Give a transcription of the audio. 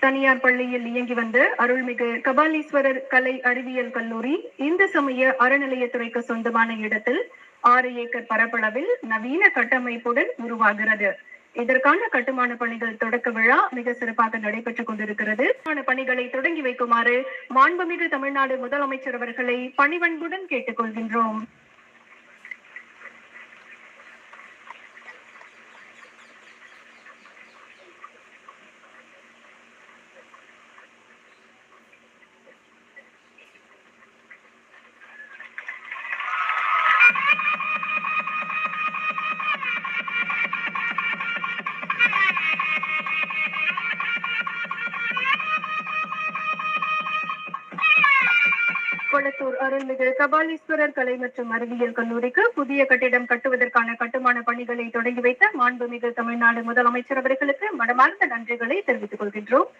தனியார் பள்ளியில் இயங்கி வந்த அருள்மிகு கபாலீஸ்வரர் கலை அறிவியல் கல்லூரி இந்து சமய அறநிலையத்துறைக்கு சொந்தமான இடத்தில் ஆறு ஏக்கர் பரப்பளவில் நவீன கட்டமைப்புடன் உருவாகிறது. இதற்கான கட்டுமான பணிகள் தொடக்க விழா மிக சிறப்பாக நடைபெற்றுக் கொண்டிருக்கிறது. பணிகளை தொடங்கி வைக்குமாறு மாண்புமிகு தமிழ்நாடு முதலமைச்சர் அவர்களை பணிவன்புடன் கேட்டுக்கொள்கின்றோம். கொளத்தூர் அருள்மிகு கபாலீஸ்வரர் கலை மற்றும் அறிவியல் கல்லூரிக்கு புதிய கட்டிடம் கட்டுவதற்கான கட்டுமான பணிகளை தொடங்கி வைத்த மாண்புமிகு தமிழ்நாடு முதலமைச்சர் அவர்களுக்கு மனமார்ந்த நன்றிகளை தெரிவித்துக் கொள்கின்றோம்.